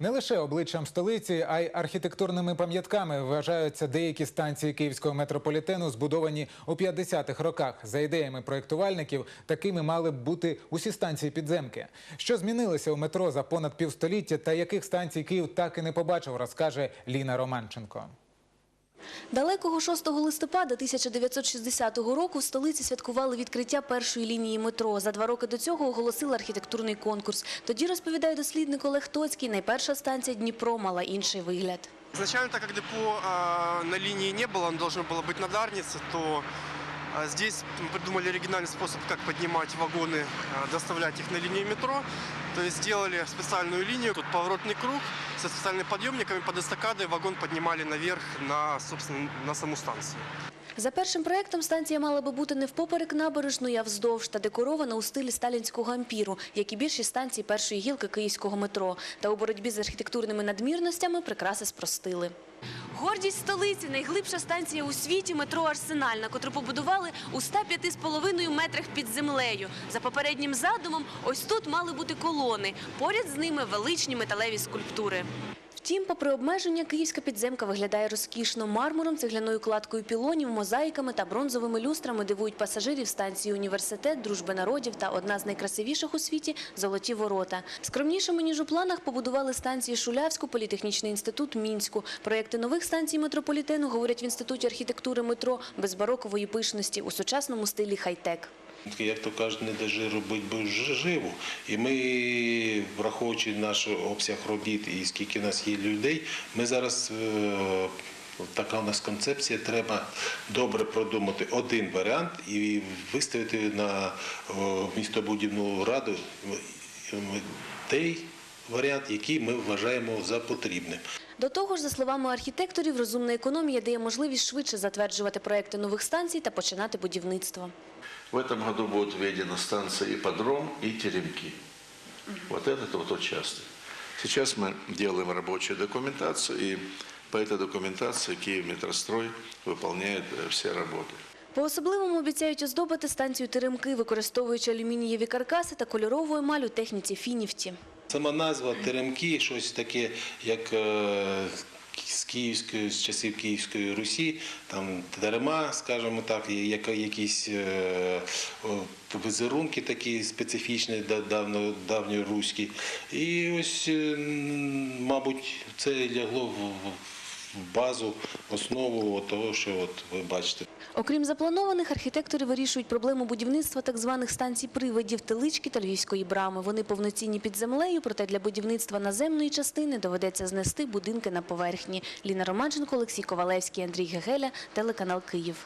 Не лише обличчям столиці, а й архітектурними пам'ятками вважаються деякі станції київського метрополітену, збудовані у 50-х роках. За ідеями проєктувальників, такими мали б бути усі станції підземки. Що змінилося у метро за понад півстоліття та яких станцій Київ так і не побачив, розкаже Ліна Романченко. Далекого 6 листопада 1960 року в столиці святкували відкриття першої лінії метро. За два роки до цього оголосили архітектурний конкурс. Тоді, розповідає дослідник Олег Тоцький, найперша станція Дніпро мала інший вигляд. Изначально, так как депо а, на линии не было, оно должно было быть на Дарнице, то а, здесь мы придумали оригинальный способ, как поднимать вагоны, а, доставлять их на линию метро. То есть сделали специальную линию, тут поворотный круг со специальными подъемниками под эстакадой, вагон поднимали наверх на, собственно, на саму станцию. За першим проектом станція мала би бути не впоперек набережної, а вздовж та декорована у стилі сталінського ампіру, як і більшість станцій першої гілки київського метро. Та у боротьбі з архітектурними надмірностями прикраси спростили. Гордість столиці – найглибша станція у світі метро Арсенальна, котру побудували у 105,5 метрах під землею. За попереднім задумом, ось тут мали бути колони. Поряд з ними величні металеві скульптури. Втім, попри обмеження, київська підземка виглядає розкішно. Мармуром, цегляною кладкою пілонів, мозаїками та бронзовими люстрами дивують пасажирів станції «Університет», «Дружби народів» та одна з найкрасивіших у світі – «Золоті ворота». Скромнішими, ніж у планах, побудували станції Шулявську, Політехнічний інститут, Мінську. Проєкти нових станцій метрополітену, говорять в Інституті архітектури метро, без барокової пишності, у сучасному стилі хай-тек. Як то кажуть, не дажи робити бо ж- живу. І ми, враховуючи наш обсяг робіт і скільки нас є людей, ми зараз е, така у нас концепція. Треба добре продумати один варіант і виставити на містобудівну раду той варіант, який ми вважаємо за потрібним. До того ж, за словами архітекторів, розумна економія дає можливість швидше затверджувати проекти нових станцій та починати будівництво. В этом году будут введены станции Ипподром и Теремки. Вот этот вот участок. Сейчас мы делаем рабочую документацию, и по этой документации Киевметрострой выполняет э, все работы. По-особливому обіцяють оздобити станцію Теремки, використовуючи алюмінієві каркаси та кольорову емаль у техніці фінівті. Сама назва Теремки, щось таке, як е, з Київської, з часів Київської Русі, там дарема, скажімо так, якісь е, візерунки такі специфічні, да- давно, давньоруські. І ось, мабуть, це лягло в базу, основу того, що от ви бачите. Окрім запланованих, архітектори вирішують проблему будівництва так званих станцій привидів Телички та Львівської брами. Вони повноцінні під землею, проте для будівництва наземної частини доведеться знести будинки на поверхні. Ліна Романченко, Олексій Ковалевський, Андрій Гегеля, телеканал Київ.